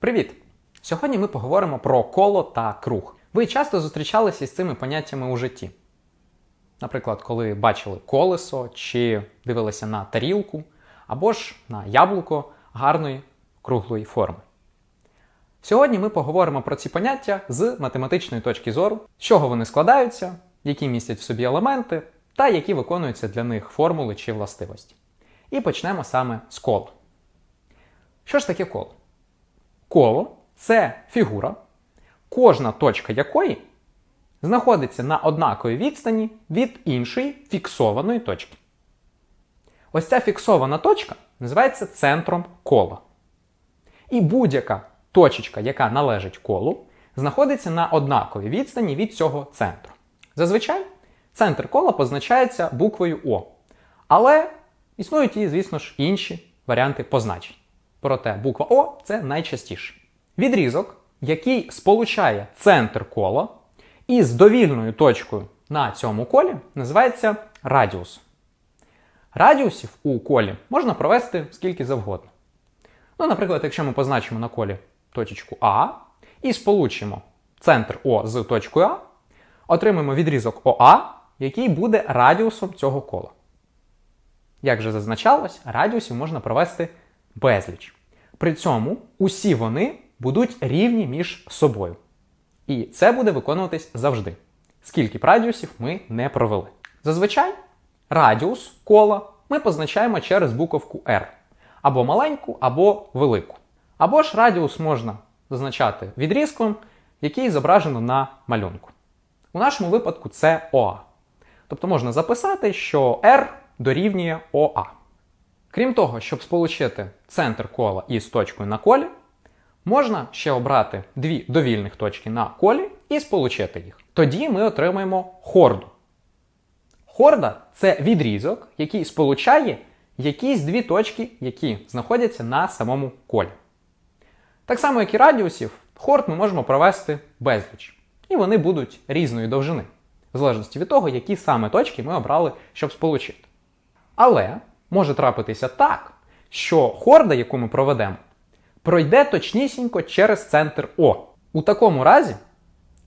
Привіт! Сьогодні ми поговоримо про коло та круг. Ви часто зустрічалися з цими поняттями у житті. Наприклад, коли бачили колесо чи дивилися на тарілку, або ж на яблуко гарної круглої форми. Сьогодні ми поговоримо про ці поняття з математичної точки зору, з чого вони складаються, які містять в собі елементи та які виконуються для них формули чи властивості. І почнемо саме з кола. Що ж таке коло? Коло це фігура, кожна точка якої знаходиться на однаковій відстані від іншої фіксованої точки. Ось ця фіксована точка називається центром кола. І будь-яка точечка, яка належить колу, знаходиться на однаковій відстані від цього центру. Зазвичай центр кола позначається буквою О. Але існують і, звісно ж, інші варіанти позначень. Проте буква О це найчастіше. Відрізок, який сполучає центр кола із довільною точкою на цьому колі, називається радіус. Радіусів у колі можна провести скільки завгодно. Ну, наприклад, якщо ми позначимо на колі точечку А і сполучимо центр О з точкою А, отримаємо відрізок ОА, який буде радіусом цього кола. Як вже зазначалось, радіусів можна провести безліч. При цьому усі вони будуть рівні між собою. І це буде виконуватись завжди, скільки б радіусів ми не провели. Зазвичай радіус кола ми позначаємо через буковку R. Або маленьку, або велику. Або ж радіус можна зазначати відрізком, який зображено на малюнку. У нашому випадку це ОА. Тобто можна записати, що R дорівнює ОА. Крім того, щоб сполучити центр кола із точкою на колі, можна ще обрати дві довільних точки на колі і сполучити їх. Тоді ми отримаємо хорду. Хорда це відрізок, який сполучає якісь дві точки, які знаходяться на самому колі. Так само, як і радіусів, хорд ми можемо провести безліч. І вони будуть різної довжини, в залежності від того, які саме точки ми обрали, щоб сполучити. Але може трапитися так, що хорда, яку ми проведемо, пройде точнісінько через центр О. У такому разі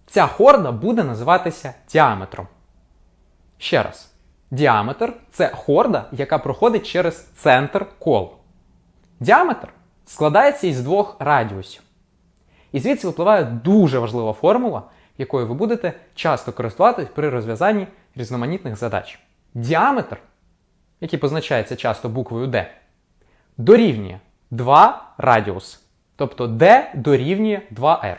ця хорда буде називатися діаметром. Ще раз, діаметр це хорда, яка проходить через центр кола. Діаметр складається із двох радіусів. І звідси випливає дуже важлива формула, якою ви будете часто користуватись при розв'язанні різноманітних задач. Діаметр, який позначається часто буквою D, дорівнює 2 радіус. Тобто D дорівнює 2R.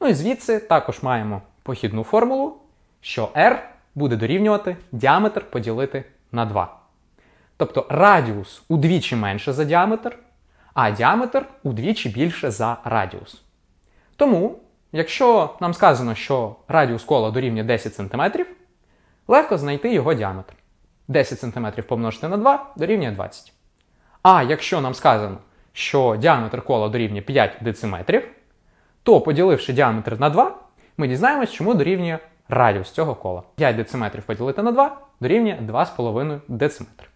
Ну і звідси також маємо похідну формулу, що R буде дорівнювати діаметр поділити на 2. Тобто радіус удвічі менше за діаметр, а діаметр удвічі більше за радіус. Тому, якщо нам сказано, що радіус кола дорівнює 10 см, легко знайти його діаметр. 10 см помножити на 2 дорівнює 20. А якщо нам сказано, що діаметр кола дорівнює 5 дециметрів, то поділивши діаметр на 2, ми дізнаємось, чому дорівнює радіус цього кола. 5 дециметрів поділити на 2 дорівнює 2,5 дециметри.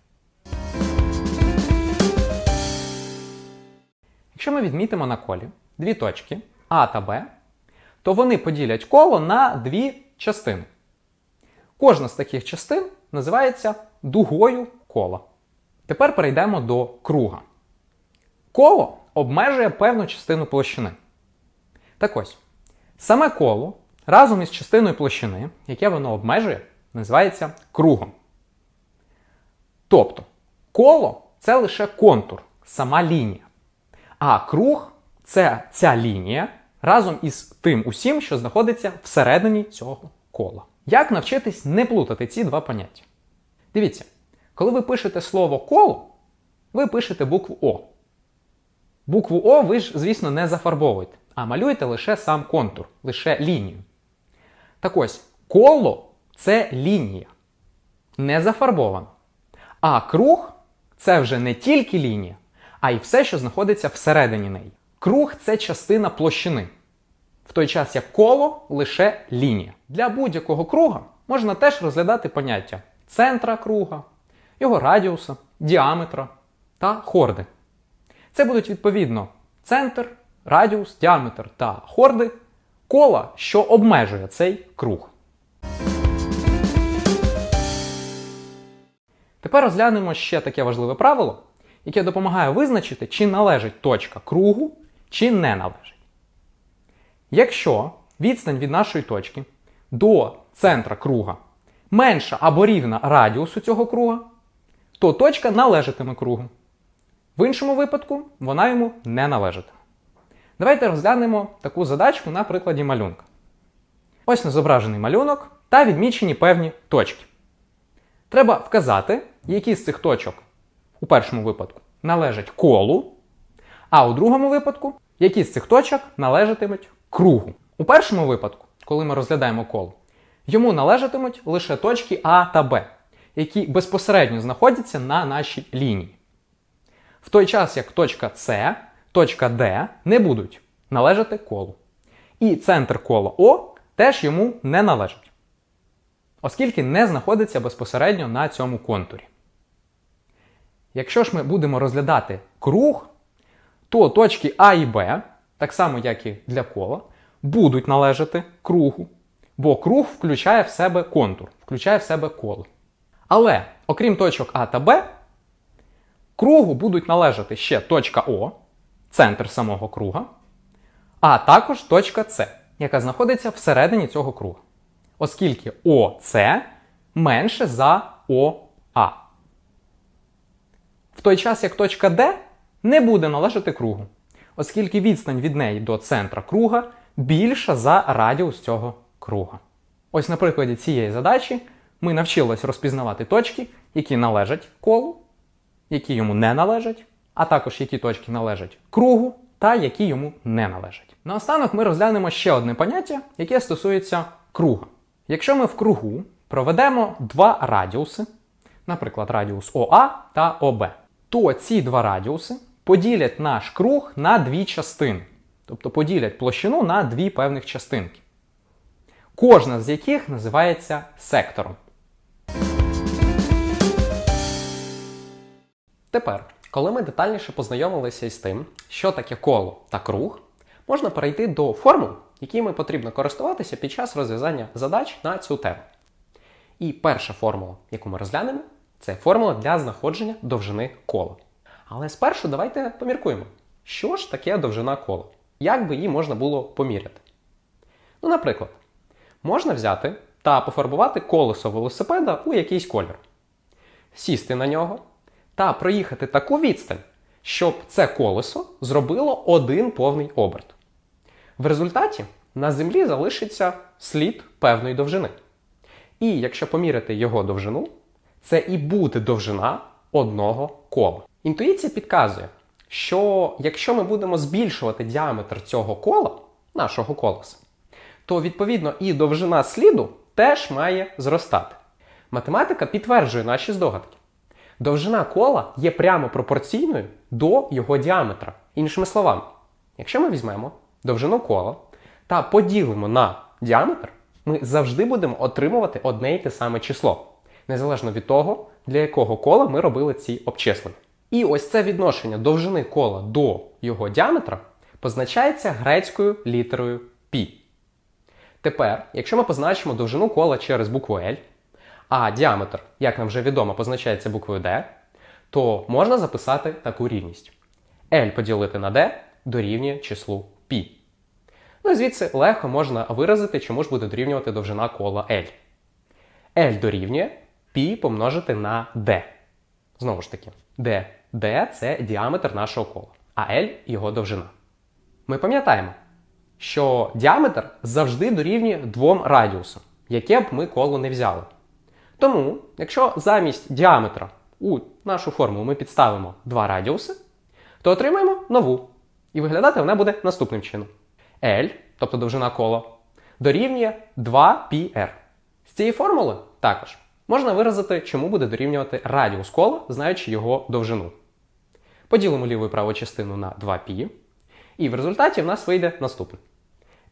Якщо ми відмітимо на колі дві точки А та Б, то вони поділять коло на дві частини. Кожна з таких частин називається дугою кола. Тепер перейдемо до круга. Коло обмежує певну частину площини. Так ось, саме коло разом із частиною площини, яке воно обмежує, називається кругом. Тобто, коло це лише контур, сама лінія. А круг це ця лінія разом із тим усім, що знаходиться всередині цього кола. Як навчитись не плутати ці два поняття? Дивіться, коли ви пишете слово коло, ви пишете букву О. Букву О ви ж, звісно, не зафарбовуєте, а малюєте лише сам контур, лише лінію. Так ось, коло це лінія, не зафарбована. А круг це вже не тільки лінія, а й все, що знаходиться всередині неї. Круг це частина площини. В той час як коло лише лінія. Для будь-якого круга можна теж розглядати поняття центра круга, його радіуса, діаметра та хорди. Це будуть відповідно центр, радіус, діаметр та хорди кола, що обмежує цей круг. Тепер розглянемо ще таке важливе правило, яке допомагає визначити, чи належить точка кругу, чи не належить. Якщо відстань від нашої точки до центра круга менша або рівна радіусу цього круга, то точка належатиме кругу. В іншому випадку вона йому не належатиме. Давайте розглянемо таку задачку на прикладі малюнка. Ось на зображений малюнок та відмічені певні точки. Треба вказати, які з цих точок у першому випадку належать колу, а у другому випадку, які з цих точок належатимуть кругу. У першому випадку, коли ми розглядаємо коло, йому належатимуть лише точки А та Б, які безпосередньо знаходяться на нашій лінії. В той час як точка С, точка Д не будуть належати колу. І центр кола О теж йому не належить, оскільки не знаходиться безпосередньо на цьому контурі. Якщо ж ми будемо розглядати круг, то точки А і Б, так само як і для кола, будуть належати кругу, бо круг включає в себе контур, включає в себе коло. Але, окрім точок А та Б, кругу будуть належати ще точка О, центр самого круга, а також точка С, яка знаходиться всередині цього круга. Оскільки ОС менше за ОА. В той час як точка Д не буде належати кругу, оскільки відстань від неї до центра круга більша за радіус цього круга. Ось на прикладі цієї задачі ми навчились розпізнавати точки, які належать колу, які йому не належать, а також які точки належать кругу та які йому не належать. Наостанок ми розглянемо ще одне поняття, яке стосується круга. Якщо ми в кругу проведемо два радіуси, наприклад, радіус ОА та ОБ, то ці два радіуси поділять наш круг на дві частини, тобто поділять площину на дві певних частинки, кожна з яких називається сектором. Тепер, коли ми детальніше познайомилися із тим, що таке коло та круг, можна перейти до формул, якими потрібно користуватися під час розв'язання задач на цю тему. І перша формула, яку ми розглянемо, це формула для знаходження довжини кола. Але спершу давайте поміркуємо, що ж таке довжина кола? Як би її можна було поміряти? Ну, наприклад, можна взяти та пофарбувати колесо велосипеда у якийсь колір, сісти на нього та проїхати таку відстань, щоб це колесо зробило один повний оберт. В результаті на землі залишиться слід певної довжини. І якщо поміряти його довжину, це і буде довжина одного кола. Інтуїція підказує, що якщо ми будемо збільшувати діаметр цього кола, нашого колеса, то відповідно і довжина сліду теж має зростати. Математика підтверджує наші здогадки. Довжина кола є прямо пропорційною до його діаметра. Іншими словами, якщо ми візьмемо довжину кола та поділимо на діаметр, ми завжди будемо отримувати одне й те саме число, незалежно від того, для якого кола ми робили ці обчислення. І ось це відношення довжини кола до його діаметра позначається грецькою літерою π. Тепер, якщо ми позначимо довжину кола через букву L, а діаметр, як нам вже відомо, позначається буквою D, то можна записати таку рівність. L поділити на D дорівнює числу π. Ну і звідси легко можна виразити, чому ж буде дорівнювати довжина кола L. L дорівнює π помножити на D. Знову ж таки, D. D це діаметр нашого кола, а L його довжина. Ми пам'ятаємо, що діаметр завжди дорівнює двом радіусам, яке б ми коло не взяли. Тому, якщо замість діаметра у нашу формулу ми підставимо два радіуси, то отримаємо нову. І виглядати вона буде наступним чином. L, тобто довжина кола, дорівнює 2πr. З цієї формули також можна виразити, чому буде дорівнювати радіус кола, знаючи його довжину. Поділимо ліву і праву частину на 2π, і в результаті в нас вийде наступне.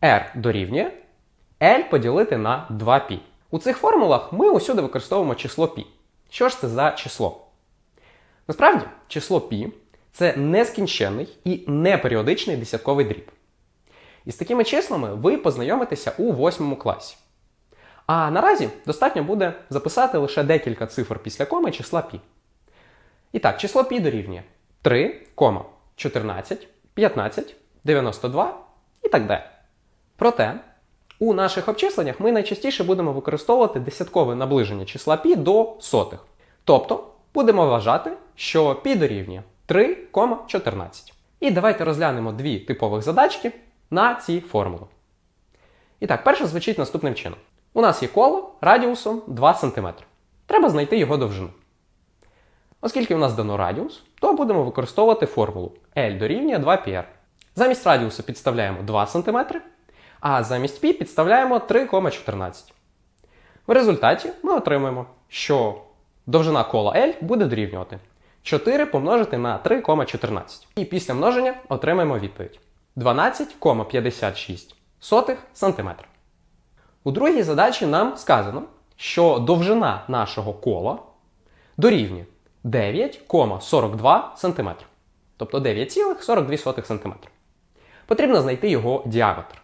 R дорівнює L поділити на 2π. У цих формулах ми усюди використовуємо число π. Що ж це за число? Насправді, число π це нескінченний і неперіодичний десятковий дріб. І з такими числами ви познайомитеся у восьмому класі. А наразі достатньо буде записати лише декілька цифр після коми числа π. І так, число π дорівнює 3, 14, 15, 92 і так далі. Проте, у наших обчисленнях ми найчастіше будемо використовувати десяткове наближення числа π до сотих. Тобто будемо вважати, що π дорівнює 3,14. І давайте розглянемо дві типових задачки на ці формули. І так, перша звучить наступним чином. У нас є коло радіусом 2 см. Треба знайти його довжину. Оскільки у нас дано радіус, то будемо використовувати формулу L дорівнює 2πr. Замість радіусу підставляємо 2 см, а замість π підставляємо 3,14. В результаті ми отримаємо, що довжина кола L буде дорівнювати 4 помножити на 3,14. І після множення отримаємо відповідь 12,56 см. У другій задачі нам сказано, що довжина нашого кола дорівнює 9,42 см. Тобто 9,42 см. Потрібно знайти його діаметр.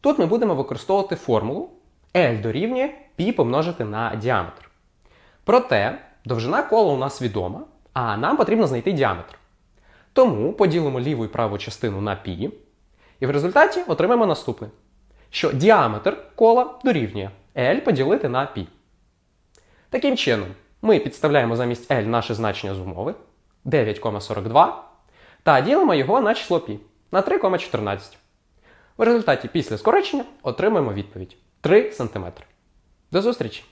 Тут ми будемо використовувати формулу L дорівнює π помножити на діаметр. Проте довжина кола у нас відома, а нам потрібно знайти діаметр. Тому поділимо ліву і праву частину на π, і в результаті отримаємо наступне, що діаметр кола дорівнює L поділити на π. Таким чином, ми підставляємо замість L наше значення з умови 9,42 та ділимо його на число π на 3,14. В результаті після скорочення отримаємо відповідь 3 см. До зустрічі!